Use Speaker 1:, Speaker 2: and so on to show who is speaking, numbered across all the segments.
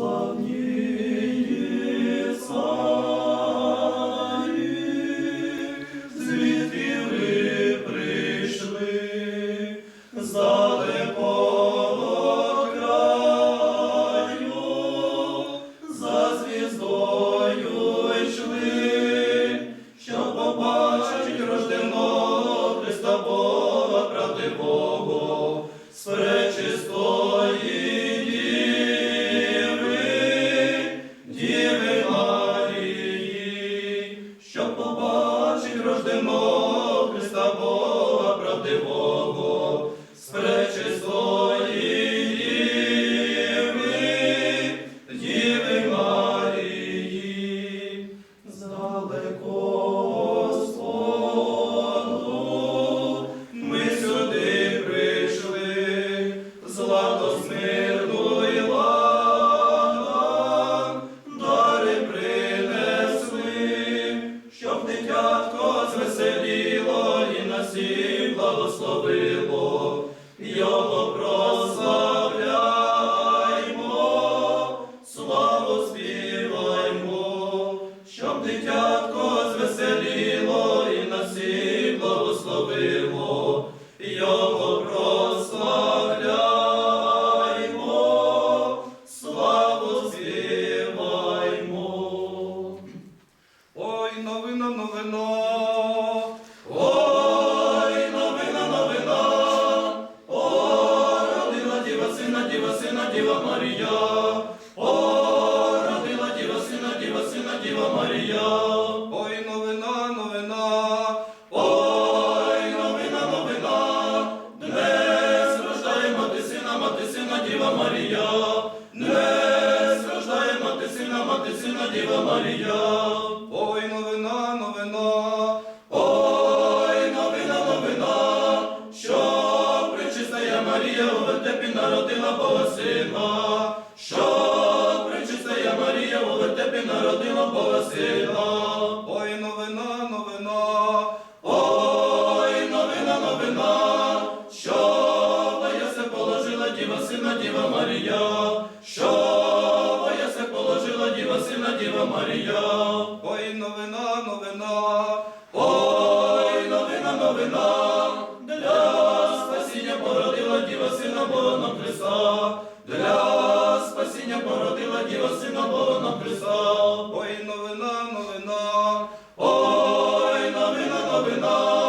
Speaker 1: славні царі, благословило, його прославляймо, славу щоб дитятко звеселіло і на його прославляймо, славу.
Speaker 2: Ой, новина, новина.
Speaker 1: Діва сина, діва Марія, о, родила діва сина, діва сина, діва Марія,
Speaker 2: Ой, новина, новина.
Speaker 1: ой, новина, новина, днес рождає мати сина, мати сина, діва Марія, днес рождає мати сина, мати сина, діва Марія. Народила Бога сина, що причистая Марія у вертепі народила Бога сина.
Speaker 2: Ой, новина, новина.
Speaker 1: Ой, новина, новина, що боясе положила діва сина, діва Марія, що боясе положила діва сина, діва Марія.
Speaker 2: Ой, новина, новина.
Speaker 1: Ой, для спасіння породила діва сина Бога Христа.
Speaker 2: Ой, новина, новина.
Speaker 1: Ой, новина, новина,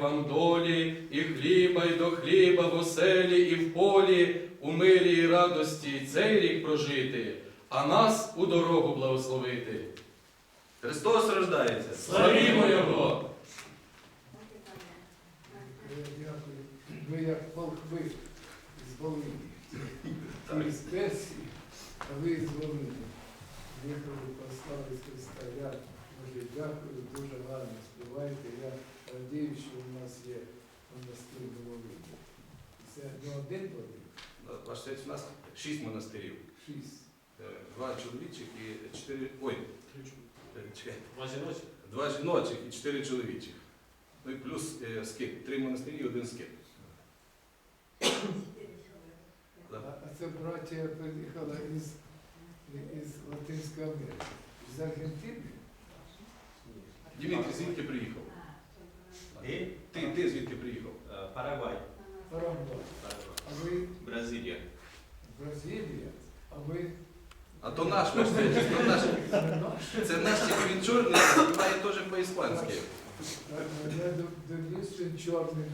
Speaker 2: вам долі, і хліба, і до хліба в оселі, і в полі, у мирі і радості цей рік прожити, а нас у дорогу благословити.
Speaker 3: Христос рождається.
Speaker 2: Славімо Його!
Speaker 4: Дякую. Ви як волхви з Волині. Ті з Персії, а ви з Волині. Їхали послали з Христа. Я дуже дякую, дуже гарно співаєте. Я радію, що у нас є монастир в Це не один Волин,
Speaker 3: Ваш свят, у нас шість монастирів.
Speaker 4: шість.
Speaker 3: Е, Два чоловічих і чотири. Ой, е, чекайте.
Speaker 5: Два жіночих?
Speaker 3: Два жіночих і чотири чоловічих. Ну і плюс е, скит. Три монастирі і один скит.
Speaker 4: А, а це браття приїхала із, із Латинської Америки. З Аргентини.
Speaker 3: Дмитрий, звідки приїхав?
Speaker 5: І?
Speaker 3: Ти, ти звідки приїхав?
Speaker 5: Е, Парагвай.
Speaker 4: Парагвай. А ви
Speaker 5: Бразилія.
Speaker 4: Бразилія, а ви
Speaker 3: А то наш ваш то наш. Це наш він чорний, а співає теж по-іспанськи.
Speaker 4: Я дивлюсь, він чорний.